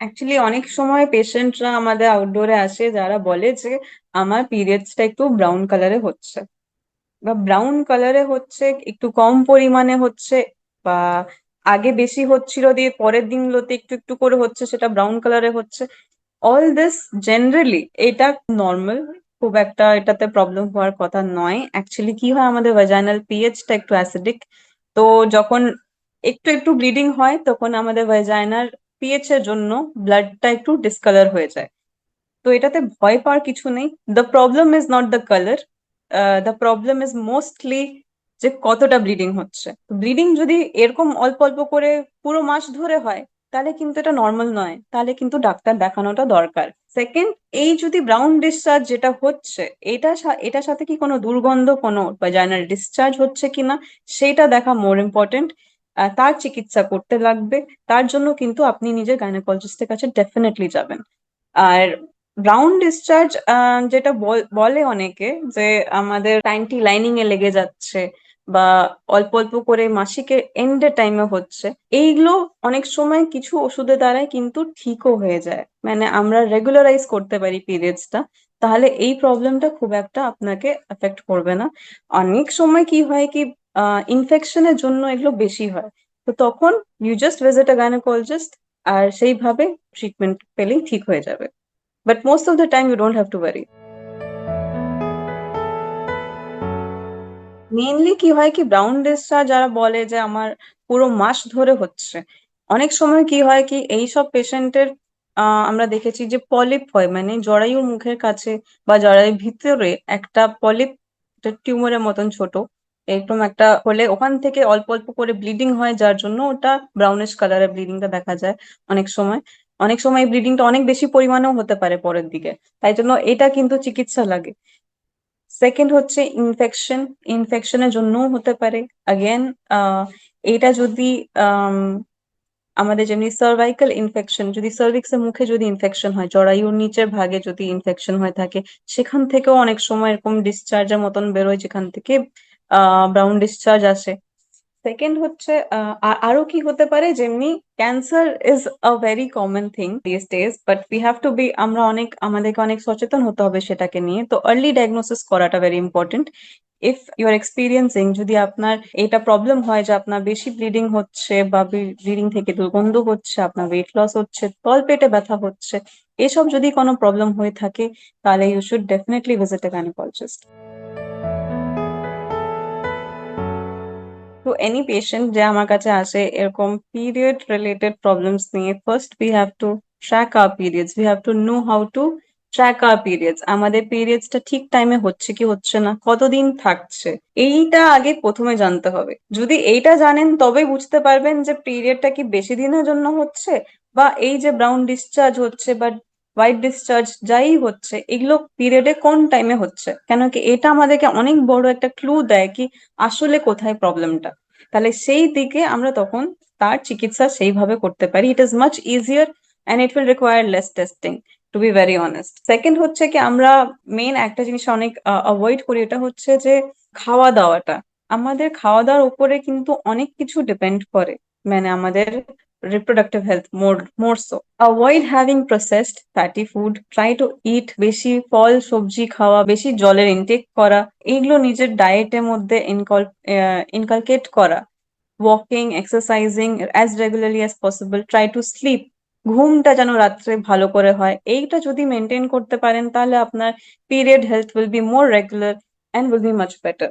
Actually অনেক সময় পেশেন্টরা আমাদের আউটডোরে আসে, যারা বলে যে আমার পিরিয়ডসটা একটু ব্রাউন কালারে হচ্ছে। বা ব্রাউন কালারে হচ্ছে, একটু কম পরিমাণে হচ্ছে, বা আগে বেশি হচ্ছিল দিয়ে পরের দিনগুলোতে একটু একটু করে হচ্ছে, সেটা ব্রাউন কালারে হচ্ছে। অল দিস জেনারেলি এটা নর্মাল খুব একটা এটাতে প্রবলেম হওয়ার কথা নয়। অ্যাকচুয়ালি কি হয়, আমাদের ভ্যাজাইনাল পিএইচটা একটু অ্যাসিডিক তো যখন একটু একটু ব্লিডিং হয়, তখন আমাদের ভ্যাজাইনার পিএইচ এর জন্য ব্লাডটা একটু ডিসকালার হয়ে যায়। তো এটাতে ভয় পাওয়ার কিছু নেই। The problem is not the colour the problem is mostly যে কতটা ব্লিডিং হচ্ছে। ব্লিডিং যদি এরকম অল্প অল্প করে পুরো মাস ধরে হয়, তাহলে কিন্তু এটা নর্মাল নয়। তাহলে কিন্তু ডাক্তার দেখানোটা দরকার। সেকেন্ড এই যদি ব্রাউন ডিসচার্জ যেটা হচ্ছে, এটা এটার সাথে কি কোনো দুর্গন্ধ, কোনো ভ্যাজাইনাল ডিসচার্জ হচ্ছে কিনা, সেটা দেখা মোর ইম্পর্টেন্ট তার চিকিৎসা করতে লাগবে। তার জন্য কিন্তু আপনি নিজের গাইনোকলজিস্টের কাছে ডেফিনেটলি যাবেন। আর ব্রাউন ডিসচার্জ যেটা বল- অনেকে যে আমাদের টাইমটি লাইনিং এ লেগে যাচ্ছে বা অল্প অল্প করে মাসিকের এন্ডের টাইমে হচ্ছে, এইগুলো অনেক সময় কিছু ওষুধের দ্বারাই কিন্তু ঠিকও হয়ে যায়। মানে আমরা রেগুলারাইজ করতে পারি পিরিয়ডসটা তাহলে এই প্রবলেমটা খুব একটা আপনাকে এফেক্ট করবে না। অনেক সময় কি হয় কি ইনফেকশনের জন্য এগুলো বেশি হয়। তো তখন you just visit a gynaecologist আর সেইভাবে ট্রিটমেন্ট পেলেই ঠিক হয়ে যাবে। But most of the time you don't have to worry mainly কি হয় কি ব্রাউন ডিসচার্জ যারা বলে যে আমার পুরো মাস ধরে হচ্ছে, অনেক সময় কি হয় কি, এইসব পেশেন্টের আমরা দেখেছি যে পলিপ হয় মানে জরায়ুর মুখের কাছে বা জরায়ুর ভিতরে একটা পলিপ টিউমারের মতন ছোট এরকম একটা হলে ওখান থেকে অল্প অল্প করে ব্লিডিং হয় যার জন্য ওটা ব্রাউনিশ কালারের ব্লিডিংটা দেখা যায় অনেক সময়। অনেক সময় ব্লিডিংটা অনেক বেশি পরিমাণেও হতে পারে পরের দিকে। তাই জন্য এটা কিন্তু চিকিৎসা লাগে। সেকেন্ড হচ্ছে ইনফেকশন ইনফেকশনের জন্যও হতে পারে। আগেন এটা যদি আম, আমাদের যেমনি সার্ভাইকাল ইনফেকশন যদি সার্ভিক্স এর মুখে যদি ইনফেকশন হয় জরায়ুর নিচের ভাগে যদি ইনফেকশন হয়ে থাকে সেখান থেকেও অনেক সময় এরকম ডিসচার্জের মতন বেরোয় যেখান থেকে ব্রাউন ডিসচার্জ আসে। সেকেন্ড হচ্ছে আরও কি হতে পারে? যেমনি cancer is a very common thing this days but we have to be আমরা অনেক, আমাদেরকে অনেক সচেতন হতে হবে সেটাকে নিয়ে। তো আর্লি ডায়াগনোসিস করাটা very important if you are experiencing যদি আপনার এটা প্রবলেম হয় যে আপনার বেশি ব্লিডিং হচ্ছে বা ব্লিডিং থেকে দুর্গন্ধ হচ্ছে, আপনার ওয়েট লস হচ্ছে, তল পেটে ব্যথা হচ্ছে, এসব যদি কোনো প্রবলেম হয়ে থাকে, তাহলে you should definitely visit a gynaecologist to any patient যে আমার কাছে আসে এরকম period related problems নিয়ে, first we have to track our periods. We have to know how to track our periods. আমাদের periods টা ঠিক টাইমে হচ্ছে কি হচ্ছে না, কতদিন থাকছে, এইটা আগে প্রথমে জানতে হবে। যদি এইটা জানেন তবেই বুঝতে পারবেন যে পিরিয়ডটা কি বেশি দিনের জন্য হচ্ছে বা এই যে ব্রাউন ডিসচার্জ হচ্ছে বা হোয়াইট ডিসচার্জ যাই হচ্ছে, এগুলো পিরিয়ডে কোন টাইমে হচ্ছে? কেন কি এটা আমাদেরকে অনেক বড় একটা ক্লু দেয় কি আসলে কোথায় প্রবলেমটা তাহলে সেই দিকে আমরা তখন তার চিকিৎসা সেইভাবে করতে পারি। It is much easier and it will require less testing to be very honest second হচ্ছে কি আমরা মেন একটা জিনিস অনেক অ্যাভয়েড করি, এটা হচ্ছে যে খাওয়া দাওয়াটা আমাদের খাওয়া দাওয়ার উপরে কিন্তু অনেক কিছু ডিপেন্ড করে। মানে আমাদের reproductive health more more so. Avoid having processed fatty food. Try to eat বেশি ফল, সবজি খাওয়া, বেশি জলের ইনটেক করা। এইগুলো নিজের ডায়েটের মধ্যে ইনকালকেট করা। Walking exercising as regularly as possible try to sleep ঘুমটা যেন রাত্রে ভালো করে হয়। এইটা যদি মেনটেন করতে পারেন, তাহলে আপনার period health will be more regular and will be much better